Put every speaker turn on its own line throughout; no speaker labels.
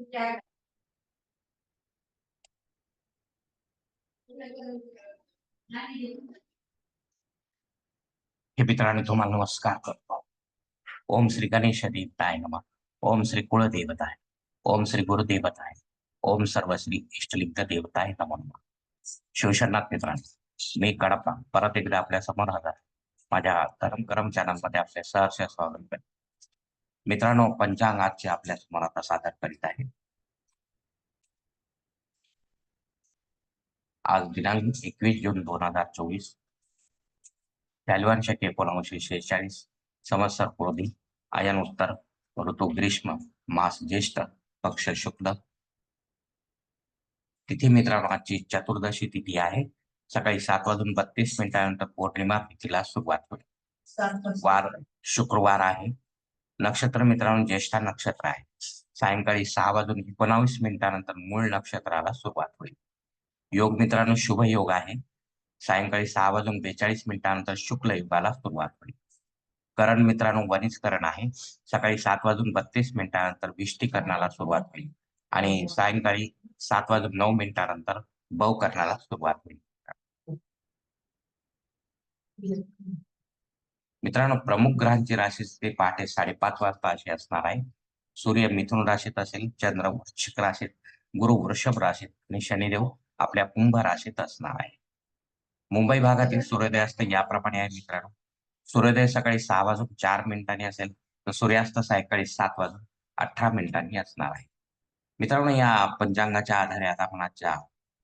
हे मित्रांनो तुम्हाला नमस्कार करतो. ओम श्री गणेश देवताय नम. ओम श्री कुळदेवताय ओम श्री गुरुदेवताय. ओम सर्व श्री इष्टलिंग देवताय नम. शिवशरनाथ मित्रांनो मी कडप्पा. परत एकदा आपल्यासमोर हजार माझ्या धर्म करम चॅनलमध्ये आपले सहर्ष स्वागत करतो. मित्रांनो पंचांग आजचे आपल्यासमोर आता सादर करीत आहे. आज दिनांक एकवीस जून दोन हजार चोवीस. शालिवान शके शेहेचाळीस. संवत्सर पूर्वी आयन उत्तर. ऋतू ग्रीष्म. मास ज्येष्ठ. पक्ष शुक्ल. तिथी मित्रांनो आजची चतुर्दशी तिथी आहे. सकाळी सात वाजून बत्तीस मिनिटानंतर पौर्णिमा तिथीला सुरुवात होईल. वार शुक्रवार आहे. नक्षत्र मित्रांनो ज्येष्ठा नक्षत्र आहे. सायंकाळी सहा वाजून एकोणावीस मिनिटानंतर मूळ नक्षत्राला सुरुवात होईल. योग मित्रांनो शुभ योग आहे. सायंकाळी सहा वाजून बेचाळीस मिनिटानंतर शुक्ल युगाला सुरुवात होईल. करण मित्रांनो वनिज करण आहे. सकाळी सात वाजून बत्तीस मिनिटानंतर विष्टीकरणाला सुरुवात होईल. आणि सायंकाळी सात वाजून नऊ मिनिटानंतर बव करण्याला सुरुवात होईल. मित्रांनो प्रमुख ग्रहांची राशी ते पहाटे साडेपाच वाजता अशी असणार आहे. सूर्य मिथुन राशीत असेल चंद्र वृश्चिक राशीत गुरु वृषभ राशीत आणि शनिदेव आपल्या कुंभ राशीत असणार आहे. मुंबई भागातील सूर्योदय असतं याप्रमाणे आहे मित्रांनो. सूर्योदय सकाळी सहा वाजून चार मिनिटांनी असेल तर सूर्यास्त सायंकाळी सात वाजून अठरा मिनिटांनी असणार आहे. मित्रांनो या पंचांगाच्या आधारे आता आपण आजच्या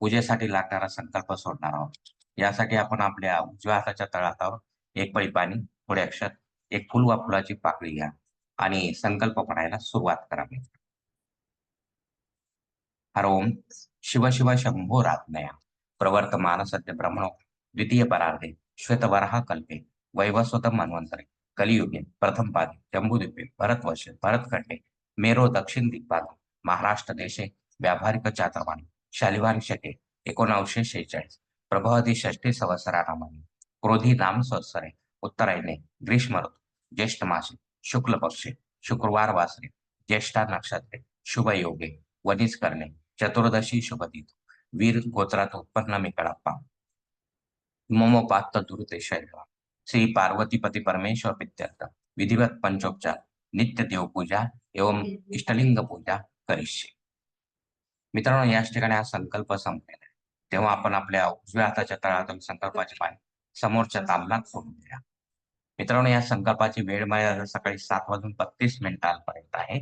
पूजेसाठी लागणारा संकल्प सोडणार आहोत. यासाठी आपण आपल्या उजव्या हाताच्या तळातावर एक पळी पाणी थोडे अक्षर एक फुल वा फुलाची पाकळी घ्या आणि संकल्प म्हणायला सुरुवात करावी हर ओम शिव शिव शंभो रात्नया प्रवर्तमान सत्य ब्रह्मणो द्वितीय परार्धे श्वेतवराह कल्पे वैवस्वत मन्वंतरे कलियुगे प्रथम पादे जम्बूद्वीपे भरतवर्षे भरतखंडे मेरो दक्षिण दिग्भाग महाराष्ट्र देशे व्यावहारिक चातवाणी शालिवान शके एकोणावीसशे शेहेचाळीस. प्रभावती षष्ठी संवत्सरा नामाने क्रोधी नाम संवत्सरे उत्तरायणे ग्रीष्म ऋतू ज्येष्ठ मासे शुक्ल पक्षे शुक्रवार वासरे ज्येष्ठा नक्षत्रे शुभ योगे वनिज करणे चतुर्दशी शुभतीत वीर गोत्रात उत्पन्न मी कडप्पा ममोपात्त दुरुते शैलवा श्री पार्वतीपती परमेश्वर पित्यर्थ विधिवत पंचोपचार नित्य देवपूजा एवं इष्टलिंग पूजा करिष्ये. मित्रांनो याच ठिकाणी हा संकल्प संपलेला आहे. तेव्हा आपण आपल्या उजव्या हाताच्या तळातून संकल्पाचे पाणी समोरच्या तांबणात सोडून द्या. मित्रांनो या संकल्पाची वेळ मर्यादा सकाळी सात वाजून बत्तीस मिनिटांपर्यंत आहे.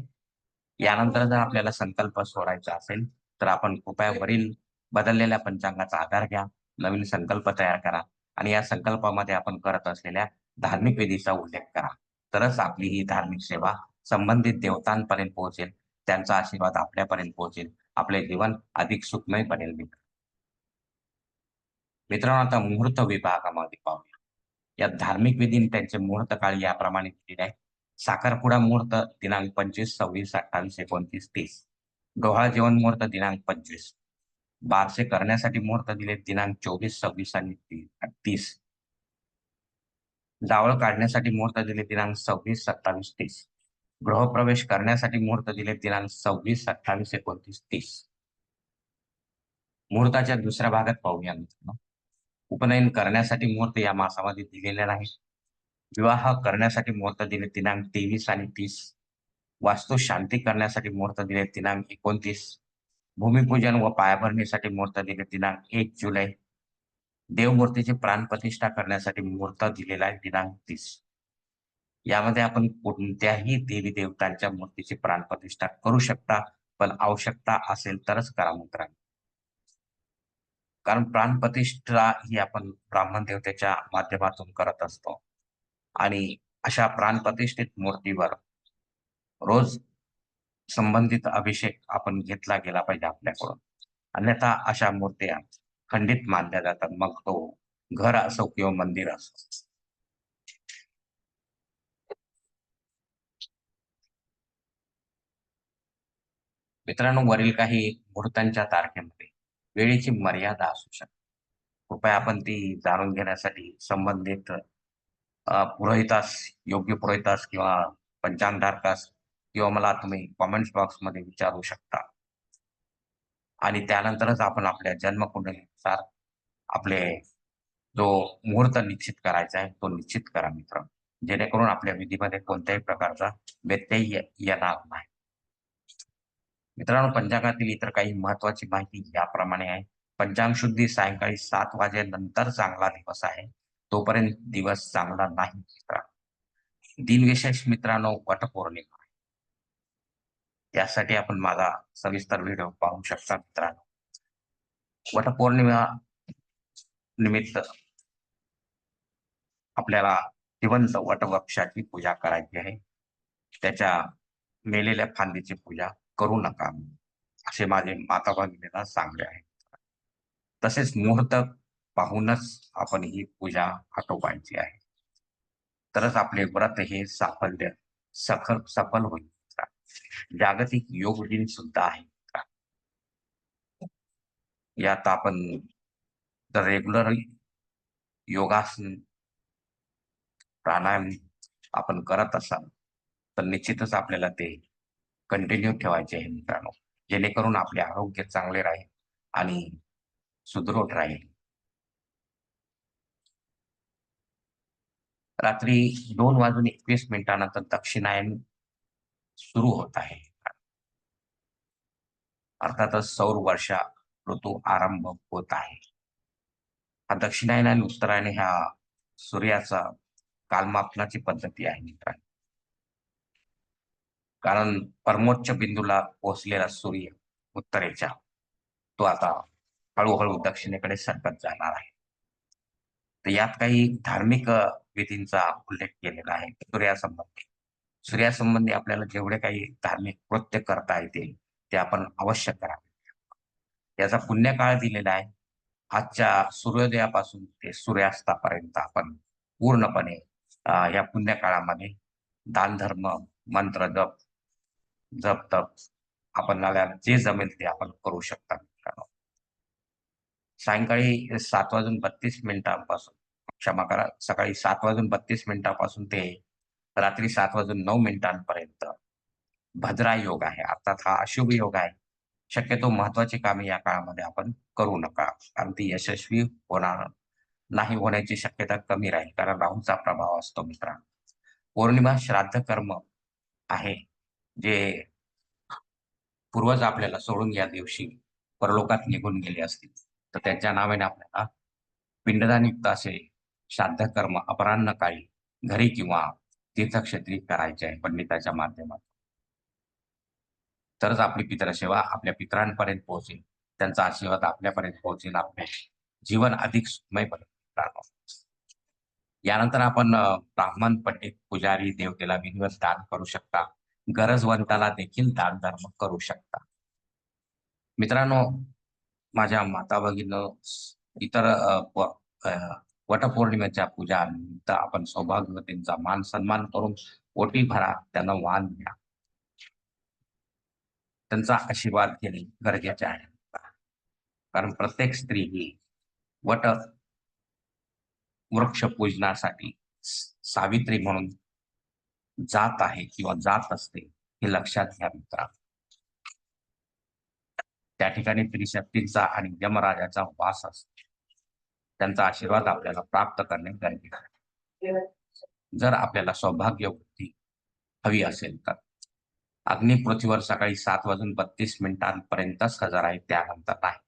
यानंतर जर आपल्याला संकल्प सोडायचा असेल तर आपण कृपया वरील बदललेल्या पंचांगाचा आधार घ्या नवीन संकल्प तयार करा आणि या संकल्पामध्ये आपण करत असलेल्या धार्मिक विधीचा उल्लेख करा. तरच आपली ही धार्मिक सेवा संबंधित देवतांपर्यंत पोहोचेल त्यांचा आशीर्वाद आपल्यापर्यंत पोहोचेल आपले जीवन अधिक सुखमय बनेल मित्र मित्रांनो आता मुहूर्त विभागामध्ये पाहूया. या धार्मिक विधीने त्यांचे मुहूर्त काळ याप्रमाणे दिलेले आहे साखरपुडा मुहूर्त दिनांक पंचवीस सव्वीस अठ्ठावीस एकोणतीस तीस. गव्हाळ जेवण मुहूर्त दिनांक पंचवीस. बारसे करण्यासाठी मुहूर्त दिले दिनांक चोवीस सव्वीस आणि तीस. जावळ काढण्यासाठी मुहूर्त दिले दिनांक सव्वीस सत्तावीस तीस. गृहप्रवेश करण्यासाठी मुहूर्त दिले दिनांक सव्वीस अठ्ठावीस एकोणतीस तीस. मुहूर्ताच्या दुसऱ्या भागात पाहूया मित्रांनो. उपनयन करण्यासाठी मुहूर्त या मासामध्ये दिलेला नाही. विवाह करण्यासाठी मुहूर्त दिले दिनांक तेवीस आणि तीस. वास्तू शांती करण्यासाठी मुहूर्त दिले दिनांक एकोणतीस. भूमिपूजन व पायाभरणीसाठी मुहूर्त दिले दिनांक एक जुलै. देवमूर्तीची प्राणप्रतिष्ठा करण्यासाठी मुहूर्त दिलेला आहे दिनांक तीस. यामध्ये आपण कोणत्याही देवी देवतांच्या मूर्तीची प्राणप्रतिष्ठा करू शकता पण आवश्यकता असेल तरच करा मित्रांनो. कारण प्राणप्रतिष्ठा ही आपण ब्राह्मण देवतेच्या माध्यमातून करत असतो. आणि अशा प्राणप्रतिष्ठित मूर्तीवर रोज संबंधित अभिषेक आपण घेतला गेला पाहिजे आपल्याकडून. अन्यथा अशा मूर्त्या खंडित मानल्या जातात. मग तो घर असो किंवा मंदिर असो. मित्रांनो वरील काही मुहूर्तांच्या तारखेमध्ये वेळेची मर्यादा असू शकते. कृपया आपण ती जाणून घेण्यासाठी संबंधित पुरोहितास योग्य पुरोहितास किंवा पंचांगधारकास किंवा मला तुम्ही कॉमेंट्स बॉक्समध्ये विचारू शकता. आणि त्यानंतरच आपण आपल्या जन्मकुंडलीनुसार आपले जो मुहूर्त निश्चित करायचा आहे तो निश्चित करा मित्र. जेणेकरून आपल्या विधीमध्ये कोणत्याही प्रकारचा व्यत्यय येणार नाही. मित्रांनो पंचांगातील इतर काही महत्वाची माहिती याप्रमाणे आहे. पंचांग शुद्धी सायंकाळी सात वाजेनंतर चांगला दिवस आहे. तोपर्यंत दिवस चांगला नाही मित्रांनो. दिनविशेष मित्रांनो वटपौर्णिमा यासाठी आपण माझा सविस्तर व्हिडिओ पाहू शकता मित्रांनो. वटपौर्णिमा निमित्त आपल्याला जिवंत वटवृक्षाची पूजा करायची आहे. त्याच्या मेलेल्या फांदीची पूजा करू नका असे माझे माता भगिनीला सांगले आहे. तसेच मुहूर्त पाहूनच आपण ही पूजा आटोपायची आहे. तरच आपले व्रत हे साफल्य सखल सफल होईल. जागतिक योग दिन सुद्धा आहे. यात आपण जर रेग्युलर योगासन प्राणायाम आपण करत असाल तर निश्चितच आपल्याला ते कंटिन्यू ठेवायचे आहे मित्रांनो. जेणेकरून आपले आरोग्य चांगले राहील आणि सुदृढ राहील. रात्री दोन वाजून एकवीस मिनिटानंतर दक्षिणायन सुरू होत आहे. अर्थातच सौर वर्षा ऋतू आरंभ होत आहे. हा दक्षिणायन आणि उत्तरायण ह्या सूर्याचा कालमापनाची पद्धती आहे मित्रांनो. कारण परमोच्च बिंदूला पोहोचलेला सूर्य उत्तरेचा तो आता हळूहळू दक्षिणेकडे सरकत जाणार आहे. तर यात काही धार्मिक विधींचा उल्लेख केलेला आहे. सूर्यासंबंधी. सूर्यासंबंधी आपल्याला जेवढे काही धार्मिक कृत्य करता येतील ते आपण अवश्य करावे. याचा पुण्यकाळ दिलेला आहे. आजच्या सूर्योदयापासून ते सूर्यास्तापर्यंत आपण पूर्णपणे या पुण्यकाळामध्ये दान धर्म मंत्र जप जप तप आपल्याला जे जमेल ते आपण करू शकता मित्रांनो. सायंकाळी सात वाजून बत्तीस मिनिटांपासून क्षमा करा सकाळी सात वाजून बत्तीस मिनिटांपासून ते रात्री सात वाजून नऊ मिनिटांपर्यंत भद्रा योग आहे. अर्थात हा अशुभ योग आहे. शक्यतो महत्वाची कामे या काळामध्ये आपण करू नका. कारण ती यशस्वी होणार नाही होण्याची शक्यता कमी राहील. कारण राहूचा प्रभाव असतो मित्रांनो. पौर्णिमा श्राद्ध कर्म आहे. जे पूर्वज आपल्याला सोडून या दिवशी परलोकात निघून गेले असतील तर त्यांच्या नावाने आपल्याला पिंडदानयुक्त असे श्राद्ध कर्म अपरान्न काळी घरी किंवा तीर्थक्षेत्री करायचे आहे पंडिताच्या माध्यमातून. तरच आपली पितरसेवा आपल्या पितरांपर्यंत पोहोचेल. त्यांचा आशीर्वाद आपल्यापर्यंत पोहोचेल. आपले जीवन अधिक सुखमय बनेल यानंतर आपण ब्राह्मण पंडित पुजारी देवतेला विधिवत दान करू शकता. गरजवंताला देखील दानधर्म करू शकता. मित्रांनो माझ्या माता भगिनी इतर वटपौर्णिमेच्या पूजा निमित्त आपण सौभाग्यवतींचा मान सन्मान करून ओटी भरा त्यांना वाण द्या. त्यांचा आशीर्वाद घेणे गरजेचे आहे. कारण प्रत्येक स्त्री ही वट वृक्ष पूजनासाठी सावित्री म्हणून जात आहे किंवा जात असते हे लक्षात घ्या मित्रा. त्या ठिकाणी त्रिशक्तींचा आणि यमराजाचा वास असतो. त्यांचा आशीर्वाद आपल्याला प्राप्त करणे गरजेचे आहे. जर आपल्याला सौभाग्य वृद्धी हवी असेल तर. अग्निपृथ्वीवर सकाळी सात वाजून बत्तीस मिनिटांपर्यंतच हजर आहे त्यानंतर नाही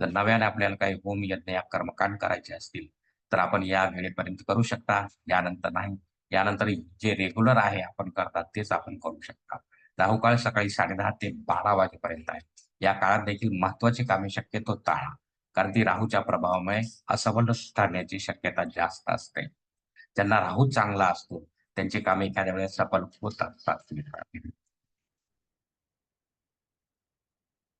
जर नव्याने आपल्याला काही होम यज्ञ या कर्मकांड करायचे असतील तर आपण या वेळेपर्यंत करू शकता. यानंतर नाही. यानंतर जे रेग्युलर आहे आपण करतात तेच आपण करू शकता राहुकाळ सकाळी साडेदहा ते बारा वाजेपर्यंत आहे. या काळात देखील महत्वाची कामे शक्यतो टाळा. कारण ती राहूच्या प्रभावामुळे असफल ठरण्याची शक्यता जास्त असते. ज्यांना राहू चांगला असतो त्यांची कामे एखाद्या वेळेस सफल होत असतात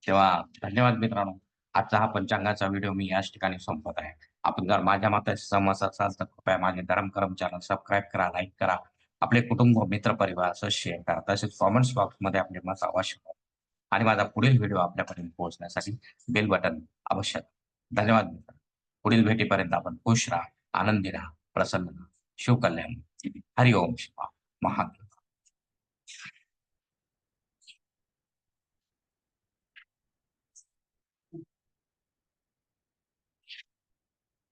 तेव्हा धन्यवाद मित्रांनो. आजचा हा पंचांगाचा व्हिडिओ मी याच ठिकाणी संपत आहे. आपण जर माझ्या मताशी सहमत असाल तर कृपया माझे धर्म करम चॅनल सबस्क्राईब करा लाईक करा. आपले कुटुंब मित्र परिवार असं शेअर करा. तसेच कॉमेंट्स बॉक्समध्ये आपले मत अवश्य आणि माझा पुढील व्हिडिओ आपल्यापर्यंत पोहोचण्यासाठी बेल बटन आवश्यक धन्यवाद मित्र पुढील भेटीपर्यंत आपण खुश राहा आनंदी राहा प्रसन्न राहा. शिवकल्याण हरिओम शिवा महादेव.